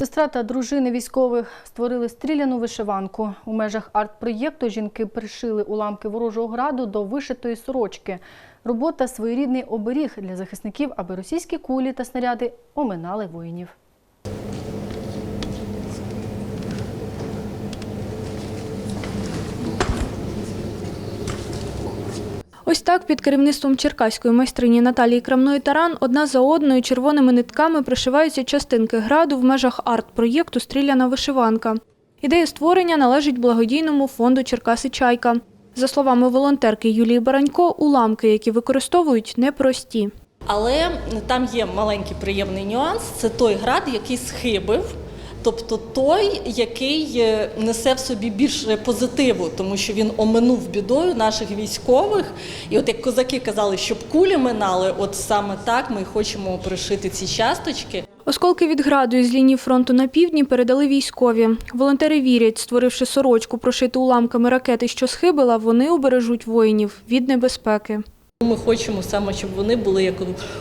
Сестра та дружини військових створили стріляну вишиванку. У межах арт-проєкту жінки пришили уламки ворожого граду до вишитої сорочки. Робота своєрідний оберіг для захисників, аби російські кулі та снаряди оминали воїнів. Ось так під керівництвом черкаської майстрині Наталії Крамної Таран одна за одною червоними нитками пришиваються частинки граду в межах арт-проєкту Стріляна вишиванка. Ідея створення належить благодійному фонду Черкаси Чайка. За словами волонтерки Юлії Баранько, уламки, які використовують, непрості. Але там є маленький приємний нюанс це той град, який схибив. Тобто той, який е, несе в собі більше позитиву, тому що він оминув бідою наших військових. І от як козаки казали, щоб кулі минали, от саме так ми хочемо пришити ці часточки. Осколки від граду із лінії фронту на півдні передали військові. Волонтери вірять, створивши сорочку, прошиту уламками ракети, що схибила, вони убережуть воїнів від небезпеки. Ми хочемо саме, щоб вони були як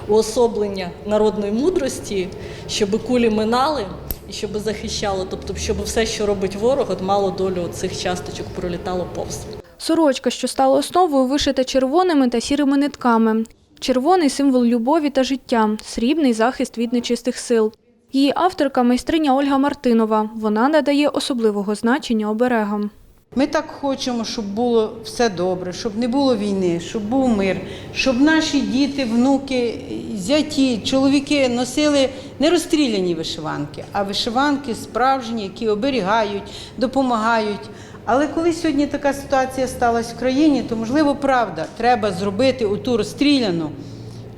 уособлення народної мудрості, щоб кулі минали і щоб захищало, тобто щоб все, що робить ворог, от мало долю цих часточок пролітало повз. Сорочка, що стала основою, вишита червоними та сірими нитками. Червоний символ любові та життя, срібний захист від нечистих сил. Її авторка майстриня Ольга Мартинова. Вона надає особливого значення оберегам. Ми так хочемо, щоб було все добре, щоб не було війни, щоб був мир, щоб наші діти, внуки, зяті, чоловіки носили не розстріляні вишиванки, а вишиванки справжні, які оберігають, допомагають. Але коли сьогодні така ситуація сталася в країні, то можливо правда, треба зробити оту розстріляну,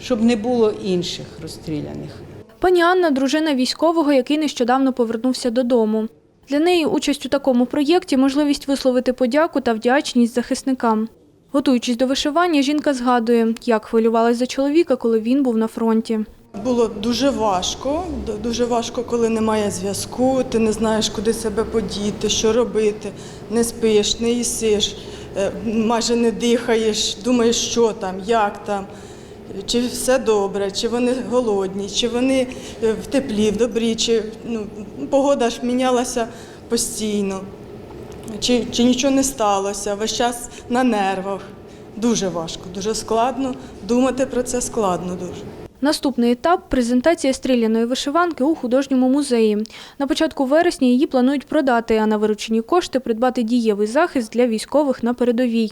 щоб не було інших розстріляних. Пані Анна – дружина військового, який нещодавно повернувся додому. Для неї участь у такому проєкті – можливість висловити подяку та вдячність захисникам. Готуючись до вишивання, жінка згадує, як хвилювалась за чоловіка, коли він був на фронті. Було дуже важко, дуже важко, коли немає зв'язку, ти не знаєш, куди себе подіти, що робити, не спиш, не їсиш, е, майже не дихаєш, думаєш, що там, як там, чи все добре, чи вони голодні, чи вони е, в теплі, в добрі, чи ну, погода ж мінялася постійно, чи, чи нічого не сталося, весь час на нервах. Дуже важко, дуже складно. Думати про це складно дуже. Наступний етап – презентація стріляної вишиванки у художньому музеї. На початку вересня її планують продати, а на виручені кошти придбати дієвий захист для військових на передовій.